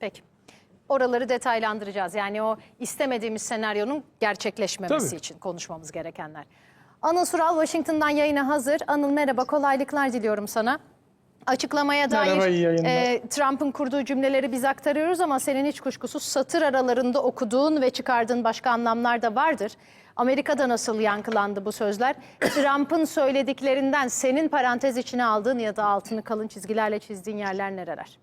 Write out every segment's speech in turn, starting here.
Peki. Oraları detaylandıracağız. Yani o istemediğimiz senaryonun gerçekleşmemesi Tabii. için konuşmamız gerekenler. Anıl Sural Washington'dan yayına hazır. Anıl merhaba, kolaylıklar diliyorum sana. Açıklamaya Merhaba, dair e, Trump'ın kurduğu cümleleri biz aktarıyoruz ama senin hiç kuşkusuz satır aralarında okuduğun ve çıkardığın başka anlamlar da vardır. Amerika'da nasıl yankılandı bu sözler? Trump'ın söylediklerinden senin parantez içine aldığın ya da altını kalın çizgilerle çizdiğin yerler nereler?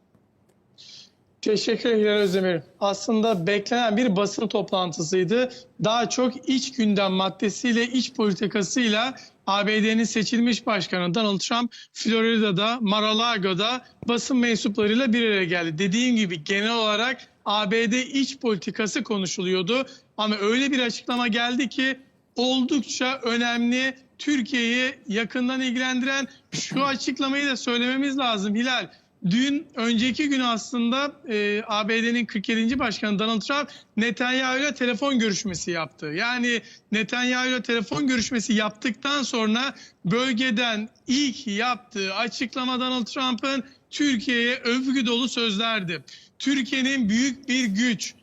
Teşekkür ederim Özdemir. Aslında beklenen bir basın toplantısıydı. Daha çok iç gündem maddesiyle, iç politikasıyla ABD'nin seçilmiş başkanı Donald Trump Florida'da, Mar-a-Lago'da basın mensuplarıyla bir araya geldi. Dediğim gibi genel olarak ABD iç politikası konuşuluyordu. Ama öyle bir açıklama geldi ki oldukça önemli, Türkiye'yi yakından ilgilendiren şu açıklamayı da söylememiz lazım Hilal. Dün önceki gün aslında e, ABD'nin 47. başkanı Donald Trump Netanyahu ile telefon görüşmesi yaptı. Yani Netanyahu ile telefon görüşmesi yaptıktan sonra bölgeden ilk yaptığı açıklama Donald Trump'ın Türkiye'ye övgü dolu sözlerdi. Türkiye'nin büyük bir güç,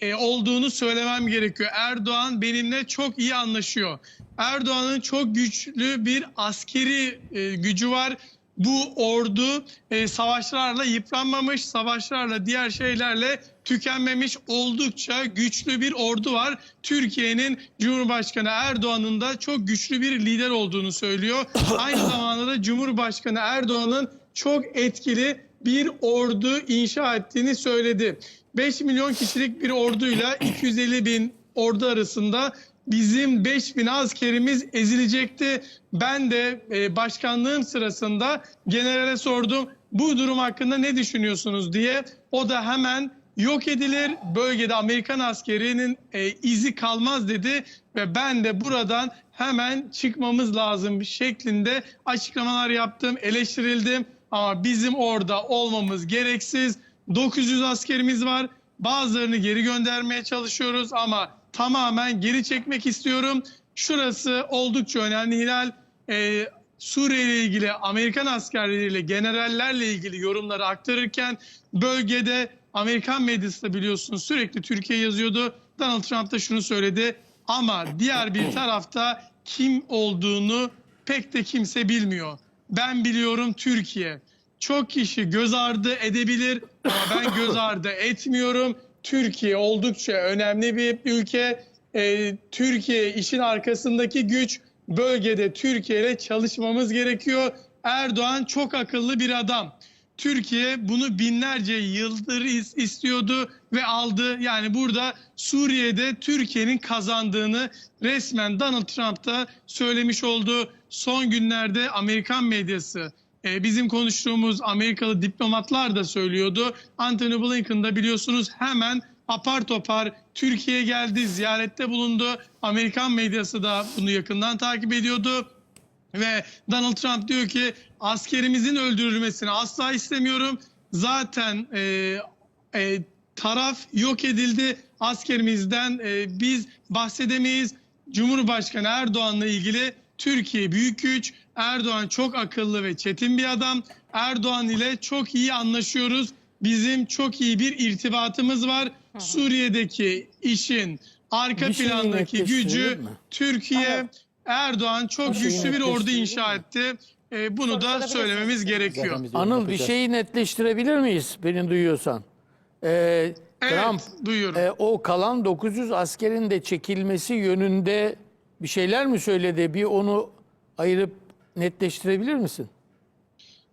e, olduğunu söylemem gerekiyor. Erdoğan benimle çok iyi anlaşıyor. Erdoğan'ın çok güçlü bir askeri e, gücü var. Bu ordu e, savaşlarla yıpranmamış, savaşlarla diğer şeylerle tükenmemiş oldukça güçlü bir ordu var. Türkiye'nin Cumhurbaşkanı Erdoğan'ın da çok güçlü bir lider olduğunu söylüyor. Aynı zamanda da Cumhurbaşkanı Erdoğan'ın çok etkili bir ordu inşa ettiğini söyledi. 5 milyon kişilik bir orduyla 250 bin ordu arasında bizim 5 bin askerimiz ezilecekti. Ben de e, başkanlığım sırasında generale sordum bu durum hakkında ne düşünüyorsunuz diye. O da hemen yok edilir bölgede Amerikan askerinin e, izi kalmaz dedi ve ben de buradan hemen çıkmamız lazım şeklinde açıklamalar yaptım, eleştirildim ama bizim orada olmamız gereksiz. 900 askerimiz var. Bazılarını geri göndermeye çalışıyoruz ama tamamen geri çekmek istiyorum. Şurası oldukça önemli Hilal. Ee, Suriye ile ilgili Amerikan askerleriyle, generallerle ilgili yorumları aktarırken bölgede Amerikan medyası da biliyorsunuz sürekli Türkiye yazıyordu. Donald Trump da şunu söyledi ama diğer bir tarafta kim olduğunu pek de kimse bilmiyor. Ben biliyorum Türkiye. Çok kişi göz ardı edebilir ama ben göz ardı etmiyorum. Türkiye oldukça önemli bir ülke. Ee, Türkiye işin arkasındaki güç. Bölgede Türkiye ile çalışmamız gerekiyor. Erdoğan çok akıllı bir adam. Türkiye bunu binlerce yıldır is- istiyordu ve aldı. Yani burada Suriye'de Türkiye'nin kazandığını resmen Donald Trump da söylemiş oldu. Son günlerde Amerikan medyası, e, bizim konuştuğumuz Amerikalı diplomatlar da söylüyordu. Anthony Blinken da biliyorsunuz hemen apar topar Türkiye'ye geldi, ziyarette bulundu. Amerikan medyası da bunu yakından takip ediyordu. Ve Donald Trump diyor ki askerimizin öldürülmesini asla istemiyorum. Zaten e, e, taraf yok edildi. Askerimizden e, biz bahsedemeyiz. Cumhurbaşkanı Erdoğan'la ilgili Türkiye büyük güç. Erdoğan çok akıllı ve çetin bir adam. Erdoğan ile çok iyi anlaşıyoruz. Bizim çok iyi bir irtibatımız var. Suriye'deki işin arka Bir şey plandaki gücü? Türkiye Erdoğan çok şey güçlü bir ordu netleştirelim inşa etti. Ee, bunu da söylememiz gerekiyor. Anıl bir şeyi netleştirebilir miyiz beni duyuyorsan? Ee, Evet, Trump duyuyorum. e, o kalan 900 askerin de çekilmesi yönünde bir şeyler mi söyledi? Bir onu ayırıp netleştirebilir misin?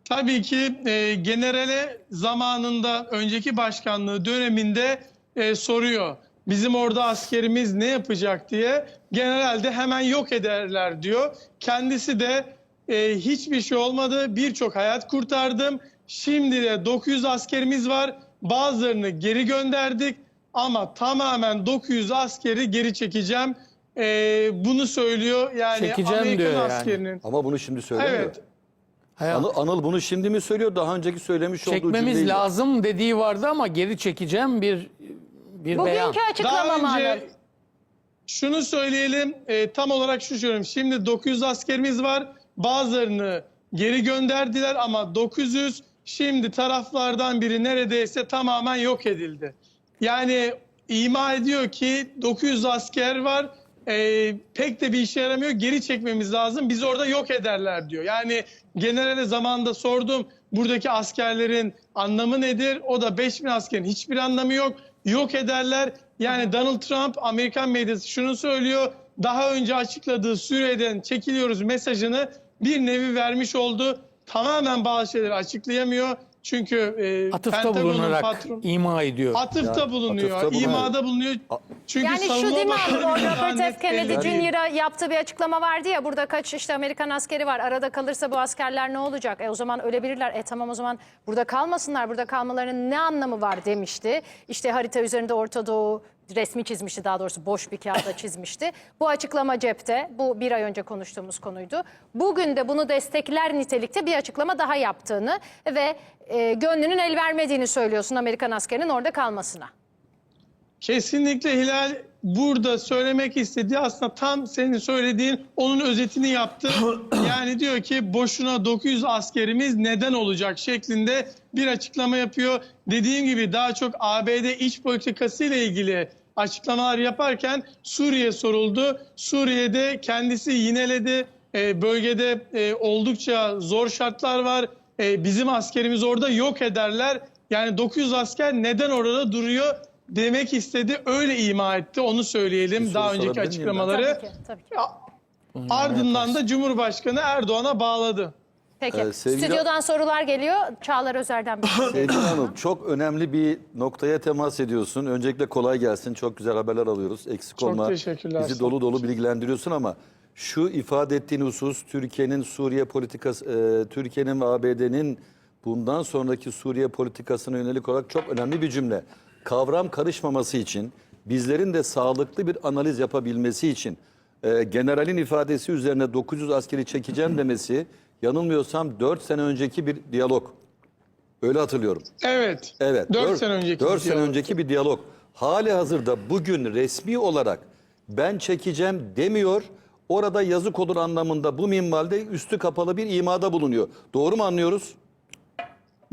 Tabii ki e, generale zamanında önceki başkanlığı döneminde e, soruyor. Bizim orada askerimiz ne yapacak diye. General de hemen yok ederler diyor. Kendisi de e, hiçbir şey olmadı. Birçok hayat kurtardım. Şimdi de 900 askerimiz var. Bazılarını geri gönderdik. Ama tamamen 900 askeri geri çekeceğim. E, bunu söylüyor. Yani Çekeceğim Amerikan diyor yani. askerinin. Ama bunu şimdi söylemiyor. Evet. Hayat, Anıl, Anıl bunu şimdi mi söylüyor? Daha önceki söylemiş olduğu çekmemiz cümleyi- lazım dediği vardı ama geri çekeceğim bir bir beyan. Bugünkü açıklama Daha Anıl? önce şunu söyleyelim e, tam olarak şu söylüyorum. Şimdi 900 askerimiz var. Bazılarını geri gönderdiler ama 900 şimdi taraflardan biri neredeyse tamamen yok edildi. Yani ima ediyor ki 900 asker var. Ee, pek de bir işe yaramıyor. Geri çekmemiz lazım. Biz orada yok ederler diyor. Yani generale zamanında sordum. Buradaki askerlerin anlamı nedir? O da 5000 askerin hiçbir anlamı yok. Yok ederler. Yani Donald Trump Amerikan medyası şunu söylüyor. Daha önce açıkladığı Suriye'den çekiliyoruz mesajını bir nevi vermiş oldu. Tamamen bazı şeyleri açıklayamıyor. Çünkü e, Atıfta Pentagon'un bulunarak patron- ima ediyor. Atıfta Ya, bulunuyor, atıfta bulunuyor. imada bulunuyor. Çünkü Yani şu değil mi abi? O Robert F. Kennedy. Jr.'a yaptığı bir açıklama vardı ya. Burada kaç işte Amerikan askeri var. Arada kalırsa bu askerler ne olacak? E o zaman ölebilirler. E tamam o zaman burada kalmasınlar. Burada kalmalarının ne anlamı var demişti. İşte harita üzerinde Orta Doğu resmi çizmişti daha doğrusu boş bir kağıda çizmişti. Bu açıklama cepte. Bu bir ay önce konuştuğumuz konuydu. Bugün de bunu destekler nitelikte bir açıklama daha yaptığını ve e, gönlünün el vermediğini söylüyorsun Amerikan askerinin orada kalmasına. Kesinlikle Hilal burada söylemek istediği aslında tam senin söylediğin onun özetini yaptı. yani diyor ki boşuna 900 askerimiz neden olacak şeklinde bir açıklama yapıyor. Dediğim gibi daha çok ABD iç politikası ile ilgili açıklamalar yaparken Suriye soruldu. Suriye'de kendisi yineledi. Ee, bölgede e, oldukça zor şartlar var. Ee, bizim askerimiz orada yok ederler. Yani 900 asker neden orada duruyor demek istedi. Öyle ima etti. Onu söyleyelim daha önceki açıklamaları. Tabii ki, tabii ki. Ardından da Cumhurbaşkanı Erdoğan'a bağladı. Peki. Ee, sevgili- Stüdyodan sorular geliyor. Çağlar Özer'den bir. Sevgili Hanım çok önemli bir noktaya temas ediyorsun. Öncelikle kolay gelsin. Çok güzel haberler alıyoruz. Eksik Çok olma. teşekkürler, Bizi dolu dolu bilgilendiriyorsun ama şu ifade ettiğin husus Türkiye'nin Suriye politikası, e, Türkiye'nin ve ABD'nin bundan sonraki Suriye politikasına yönelik olarak çok önemli bir cümle. Kavram karışmaması için, bizlerin de sağlıklı bir analiz yapabilmesi için e, generalin ifadesi üzerine 900 askeri çekeceğim demesi yanılmıyorsam 4 sene önceki bir diyalog. Öyle hatırlıyorum. Evet. Evet. 4 dört- sene önceki. dört bir sene diyalog. önceki bir diyalog. Hali hazırda bugün resmi olarak ben çekeceğim demiyor. Orada yazık olur anlamında bu minvalde üstü kapalı bir imada bulunuyor. Doğru mu anlıyoruz?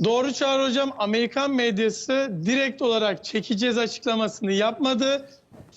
Doğru Çağrı Hocam Amerikan medyası direkt olarak çekeceğiz açıklamasını yapmadı.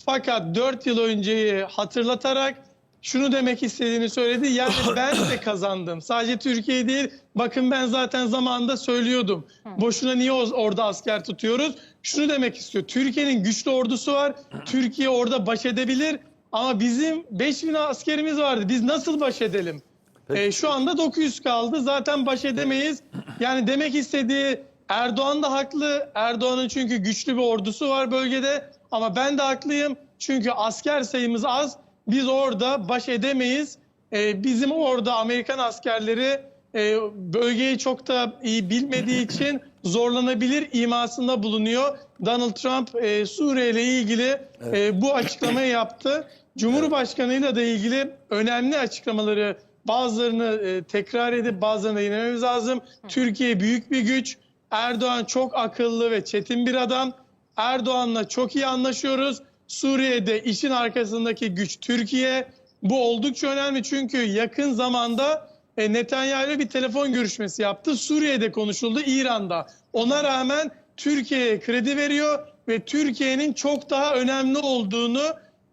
Fakat 4 yıl önceyi hatırlatarak şunu demek istediğini söyledi. Yani ben de kazandım. Sadece Türkiye değil. Bakın ben zaten zamanında söylüyordum. Boşuna niye orada asker tutuyoruz? Şunu demek istiyor. Türkiye'nin güçlü ordusu var. Türkiye orada baş edebilir. Ama bizim 5000 askerimiz vardı. Biz nasıl baş edelim? E, şu anda 900 kaldı. Zaten baş edemeyiz. Yani demek istediği Erdoğan da haklı. Erdoğan'ın çünkü güçlü bir ordusu var bölgede. Ama ben de haklıyım. Çünkü asker sayımız az. Biz orada baş edemeyiz. E, bizim orada Amerikan askerleri e, bölgeyi çok da iyi bilmediği için zorlanabilir imasında bulunuyor. Donald Trump e, Suriye ile ilgili e, bu açıklamayı yaptı. Cumhurbaşkanıyla da ilgili önemli açıklamaları bazılarını e, tekrar edip bazılarına inememiz lazım. Türkiye büyük bir güç. Erdoğan çok akıllı ve çetin bir adam. Erdoğan'la çok iyi anlaşıyoruz. Suriye'de işin arkasındaki güç Türkiye. Bu oldukça önemli çünkü yakın zamanda e, Netanyahu ile bir telefon görüşmesi yaptı. Suriye'de konuşuldu, İran'da. Ona rağmen Türkiye'ye kredi veriyor ve Türkiye'nin çok daha önemli olduğunu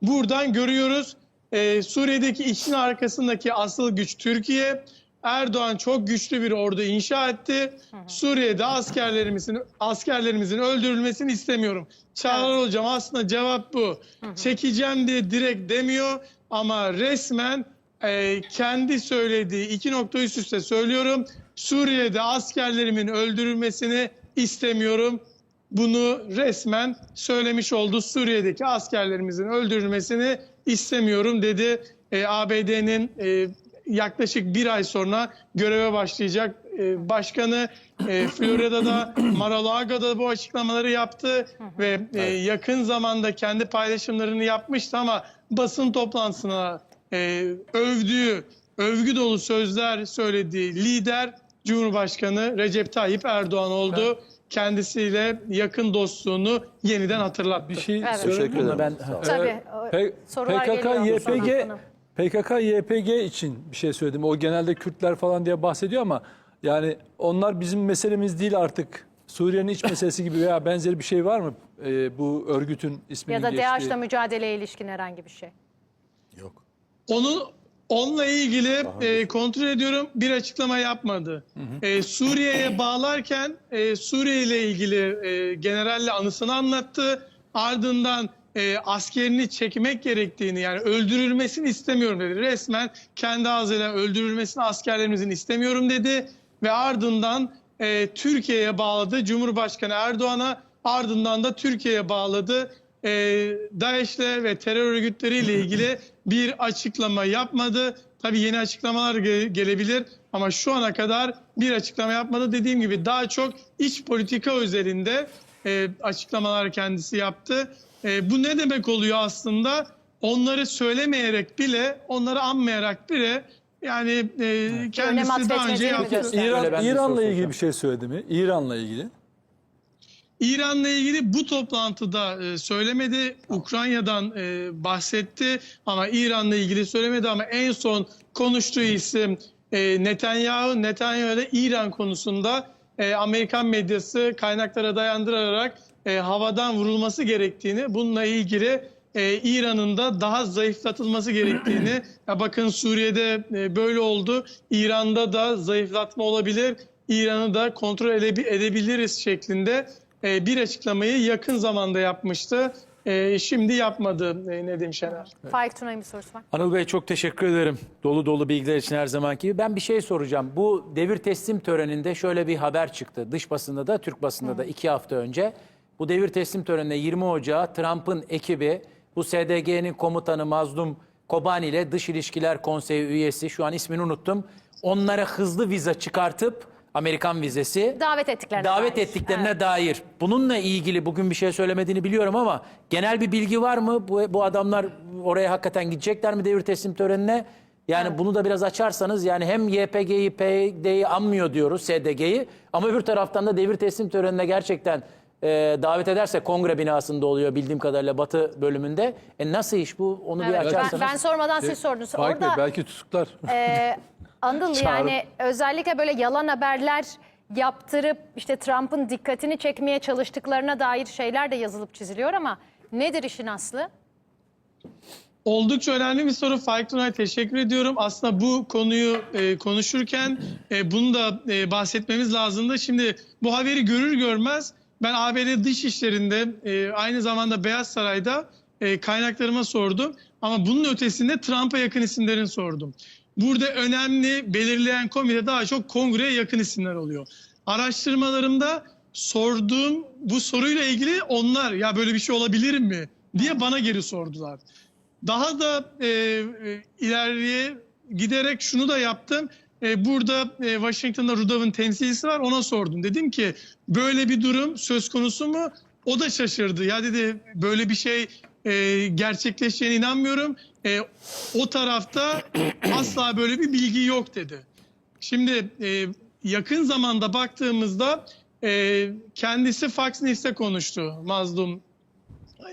buradan görüyoruz. Ee, Suriye'deki işin arkasındaki asıl güç Türkiye. Erdoğan çok güçlü bir ordu inşa etti. Suriye'de askerlerimizin askerlerimizin öldürülmesini istemiyorum. Çağlar hocam aslında cevap bu. Çekeceğim diye direkt demiyor ama resmen e, kendi söylediği iki nokta üst üste söylüyorum. Suriye'de askerlerimin öldürülmesini istemiyorum. Bunu resmen söylemiş oldu. Suriye'deki askerlerimizin öldürülmesini istemiyorum dedi. E, ABD'nin e, yaklaşık bir ay sonra göreve başlayacak e, başkanı e, Florida'da Mar-a-Lago'da bu açıklamaları yaptı ve e, yakın zamanda kendi paylaşımlarını yapmıştı ama basın toplantısına e, övdüğü, övgü dolu sözler söylediği lider Cumhurbaşkanı Recep Tayyip Erdoğan oldu. Kendisiyle yakın dostluğunu yeniden hatırlattı. Bir şey Evet. söyleyeyim Teşekkür mi? Ben. Sağ. Tabii. Sorular PKK, geliyor YPG, sonra. PKK, YPG için bir şey söyledim. O genelde Kürtler falan diye bahsediyor ama Yani onlar bizim meselemiz değil artık. Suriye'nin iç meselesi gibi veya benzeri bir şey var mı? Ee, bu örgütün isminin Ya da geçtiği. DAEŞ'la mücadeleye ilişkin herhangi bir şey. Yok. Onun onunla ilgili e, kontrol ediyorum bir açıklama yapmadı. E, Suriye'ye bağlarken e, Suriye ile ilgili e, generalle anısını anlattı. Ardından e, askerini çekmek gerektiğini yani öldürülmesini istemiyorum dedi. Resmen kendi ağzıyla öldürülmesini askerlerimizin istemiyorum dedi. Ve ardından e, Türkiye'ye bağladı. Cumhurbaşkanı Erdoğan'a ardından da Türkiye'ye bağladı e, DAEŞ'le ve terör örgütleriyle ilgili bir açıklama yapmadı. Tabii yeni açıklamalar ge- gelebilir ama şu ana kadar bir açıklama yapmadı. Dediğim gibi daha çok iç politika üzerinde e, açıklamalar kendisi yaptı. E, bu ne demek oluyor aslında? Onları söylemeyerek bile, onları anmayarak bile yani e, kendisi daha önce yaptı. İran, İran'la ilgili bir şey söyledi mi? İran'la ilgili. İran'la ilgili bu toplantıda e, söylemedi. Ukrayna'dan e, bahsetti ama İran'la ilgili söylemedi ama en son konuştuğu isim e, Netanyahu. Netanyahu da İran konusunda Amerikan medyası kaynaklara dayandırarak havadan vurulması gerektiğini, bununla ilgili e, İran'ın da daha zayıflatılması gerektiğini, ya bakın Suriye'de e, böyle oldu, İran'da da zayıflatma olabilir, İran'ı da kontrol edebi- edebiliriz şeklinde e, bir açıklamayı yakın zamanda yapmıştı. E, şimdi yapmadı e, Nedim Şener. Faik Tunay'ın bir sorusu var. Anıl Bey çok teşekkür ederim. Dolu dolu bilgiler için her zamanki gibi. Ben bir şey soracağım. Bu devir teslim töreninde şöyle bir haber çıktı. Dış basında da Türk basında da iki hafta önce. Bu devir teslim töreninde 20 Ocağı Trump'ın ekibi bu SDG'nin komutanı Mazlum Kobani ile Dış İlişkiler Konseyi üyesi şu an ismini unuttum. Onlara hızlı vize çıkartıp Amerikan vizesi Davet ettiklerine davet dair. ettiklerine Evet. dair. Bununla ilgili bugün bir şey söylemediğini biliyorum ama genel bir bilgi var mı? Bu, bu adamlar oraya hakikaten gidecekler mi devir teslim törenine? Yani bunu da biraz açarsanız yani hem YPG'yi, PYD'yi anmıyor diyoruz, SDG'yi ama öbür taraftan da devir teslim törenine gerçekten e, davet ederse kongre binasında oluyor bildiğim kadarıyla batı bölümünde. E nasıl iş bu? Onu bir Evet, ben, açarsanız. ben sormadan siz sordunuz. Faik Bey Orada belki tutuklar. e, Anıl Çağrı. yani özellikle böyle yalan haberler yaptırıp işte Trump'ın dikkatini çekmeye çalıştıklarına dair şeyler de yazılıp çiziliyor ama nedir işin aslı? Oldukça önemli bir soru. Faik Tunay teşekkür ediyorum. Aslında bu konuyu e, konuşurken e, bunu da e, bahsetmemiz lazımdı. Şimdi bu haberi görür görmez ben ABD dış işlerinde e, aynı zamanda Beyaz Saray'da e, kaynaklarıma sordum. Ama bunun ötesinde Trump'a yakın isimlerin sordum. Burada önemli belirleyen komite daha çok kongreye yakın isimler oluyor. Araştırmalarımda sorduğum bu soruyla ilgili onlar ya böyle bir şey olabilir mi diye bana geri sordular. Daha da e, e, ileriye giderek şunu da yaptım. E, burada e, Washington'da Rudolph'un temsilcisi var ona sordum. Dedim ki böyle bir durum söz konusu mu? O da şaşırdı. Ya dedi böyle bir şey e, gerçekleşeceğine inanmıyorum. E, o tarafta asla böyle bir bilgi yok dedi. Şimdi e, yakın zamanda baktığımızda e, kendisi Fox News'te konuştu Mazlum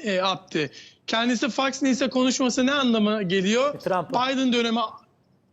e, Abdi. Kendisi Fox News'e konuşması ne anlama geliyor? Trump'a. Biden dönemi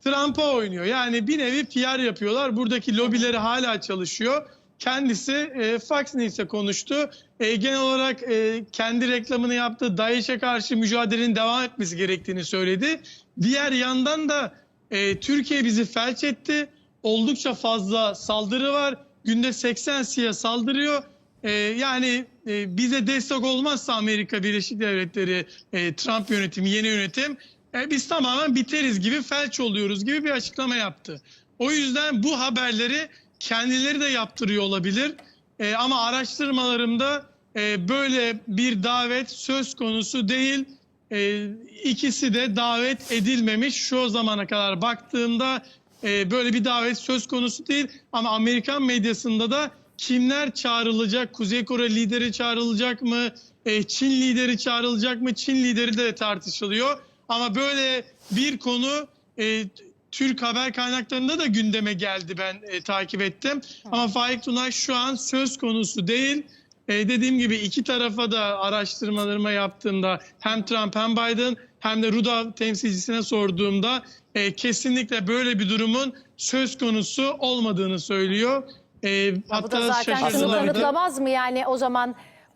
Trump'a oynuyor. Yani bir nevi PR yapıyorlar. Buradaki lobileri hala çalışıyor. Kendisi e, Fox News'e konuştu. E, genel olarak e, kendi reklamını yaptı. DAEŞ'e karşı mücadelenin devam etmesi gerektiğini söyledi. Diğer yandan da e, Türkiye bizi felç etti. Oldukça fazla saldırı var. Günde 80 siye saldırıyor. E, yani e, bize destek olmazsa Amerika Birleşik Devletleri, e, Trump yönetimi, yeni yönetim e, biz tamamen biteriz gibi felç oluyoruz gibi bir açıklama yaptı. O yüzden bu haberleri kendileri de yaptırıyor olabilir. E, ama araştırmalarımda e, böyle bir davet söz konusu değil. E, ikisi de davet edilmemiş. Şu zamana kadar baktığımda e, böyle bir davet söz konusu değil. Ama Amerikan medyasında da kimler çağrılacak? Kuzey Kore lideri çağrılacak mı? E, Çin lideri çağrılacak mı? Çin lideri de tartışılıyor. Ama böyle bir konu e, Türk haber kaynaklarında da gündeme geldi ben e, takip ettim. Ama Faik Tunay şu an söz konusu değil. e, dediğim gibi iki tarafa da araştırmalarıma yaptığımda hem Trump hem Biden hem de Rudolph temsilcisine sorduğumda e, kesinlikle böyle bir durumun söz konusu olmadığını söylüyor. E, Ya bu da hatta zaten şunu kanıtlamaz mı? Yani o zaman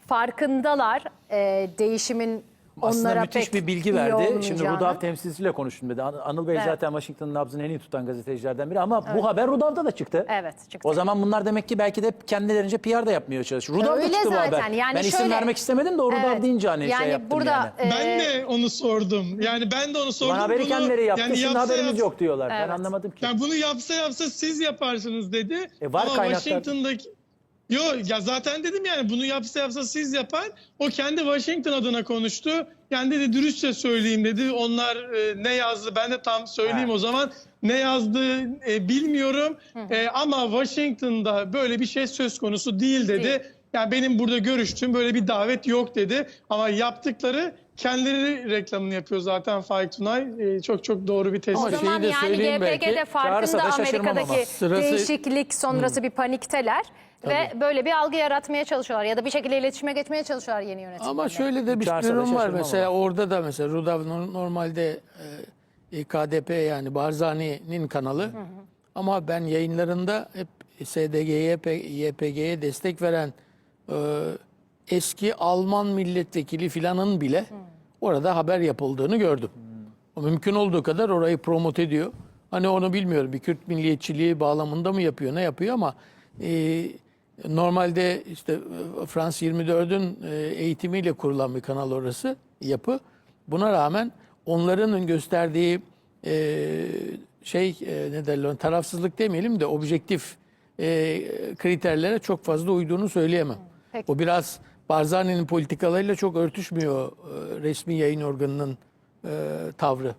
farkındalar e, değişimin Aslında onlara müthiş bir bilgi verdi. Şimdi. Rudolf temsilcisiyle konuştum dedi. An- Anıl Bey Evet. zaten Washington'ın nabzını en iyi tutan gazetecilerden biri ama bu haber Rudolf'ta da çıktı. Evet, çıktı. O zaman bunlar demek ki belki de kendilerince PR da yapmıyor çalışıyor. Rudolf'ta Öyle çıktı bu zaten. haber. Yani ben isim şöyle- vermek istemedim de o Rudolf Evet. deyince hani yani şey yaptım burada, yani. e, Ben de onu sordum. Yani ben de onu sordum. Bana haberi Bunu- kendileri yaptı. yani Şimdi haberimiz yapsa- yok diyorlar. Ben Evet. anlamadım ki. Yani bunu yapsa yapsa siz yaparsınız dedi. E, var Ama kaynaklar. Washington'daki Yok ya zaten dedim yani bunu yapsa yapsa siz yapar. O kendi Washington adına konuştu. Yani dedi dürüstçe söyleyeyim dedi. Onlar e, ne yazdı ben de tam söyleyeyim Ha. o zaman. Ne yazdı e, bilmiyorum. E, ama Washington'da böyle bir şey söz konusu değil dedi. Değil. Yani benim burada görüştüğüm böyle bir davet yok dedi. Ama yaptıkları kendileri reklamını yapıyor zaten Faik Tunay. E, çok çok doğru bir tespit. O Ama zaman şeyi de yani de belki. Çağırırsa farkında ama. Amerika'daki Sırası- değişiklik sonrası bir panikteler. Ve böyle bir algı yaratmaya çalışıyorlar ya da bir şekilde iletişime geçmeye çalışıyorlar yeni yönetimle. Ama şöyle de bir Çağırsa da durum var. şaşırmam mesela orada da mesela Rudav no- normalde e, KDP yani Barzani'nin kanalı. Ama ben yayınlarında hep SDG'ye YPG'ye destek veren e, eski Alman milletvekili filanın bile orada haber yapıldığını gördüm. O mümkün olduğu kadar orayı promote ediyor. Hani onu bilmiyorum. Bir Kürt milliyetçiliği bağlamında mı yapıyor ne yapıyor ama e, normalde işte e, Frans 24'ün e, eğitimiyle kurulan bir kanal orası yapı. Buna rağmen onların gösterdiği e, şey ne derler tarafsızlık demeyelim de objektif kriterlere çok fazla uyduğunu söyleyemem. Peki. O biraz Barzani'nin politikalarıyla çok örtüşmüyor resmi yayın organının tavrı.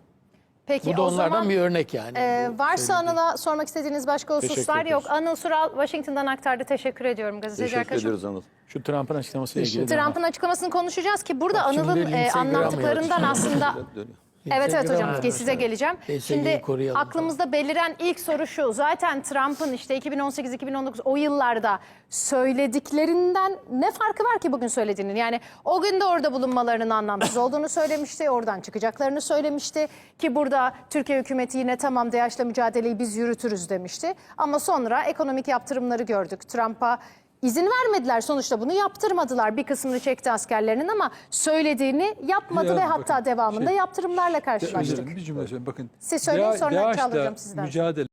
Peki Bu da o onlardan zaman bir örnek yani. e, varsa. Anıl'a sormak istediğiniz başka hususlar Teşekkür yok. Anıl Sural Washington'dan aktardı. Teşekkür ediyorum gazeteci Teşekkür arkadaşım. ediyoruz Anıl. Şu Trump'ın açıklamasıyla ilgili. Trump'ın açıklamasını konuşacağız ki burada Anıl'ın e, anlattıklarından aslında. Evet evet hocam Instagram size geleceğim. Şimdi koruyalım. aklımızda beliren ilk soru şu. Zaten Trump'ın işte 2018-2019 o yıllarda söylediklerinden ne farkı var ki bugün söylediğinin? Yani o gün de orada bulunmalarının anlamsız olduğunu söylemişti. Oradan çıkacaklarını söylemişti. Ki burada Türkiye hükümeti yine tamam DAEŞ'le mücadeleyi biz yürütürüz demişti. Ama sonra ekonomik yaptırımları gördük. Trump'a İzin vermediler sonuçta bunu yaptırmadılar. Bir kısmını çekti askerlerinin ama söylediğini yapmadı Ya ve bakın, hatta devamında şey- yaptırımlarla Özür karşılaştık. dilerim, bir cümle söyleyeyim. Bakın. Siz söyleyin, sonra DAEŞ'la çalacağım sizden. mücadele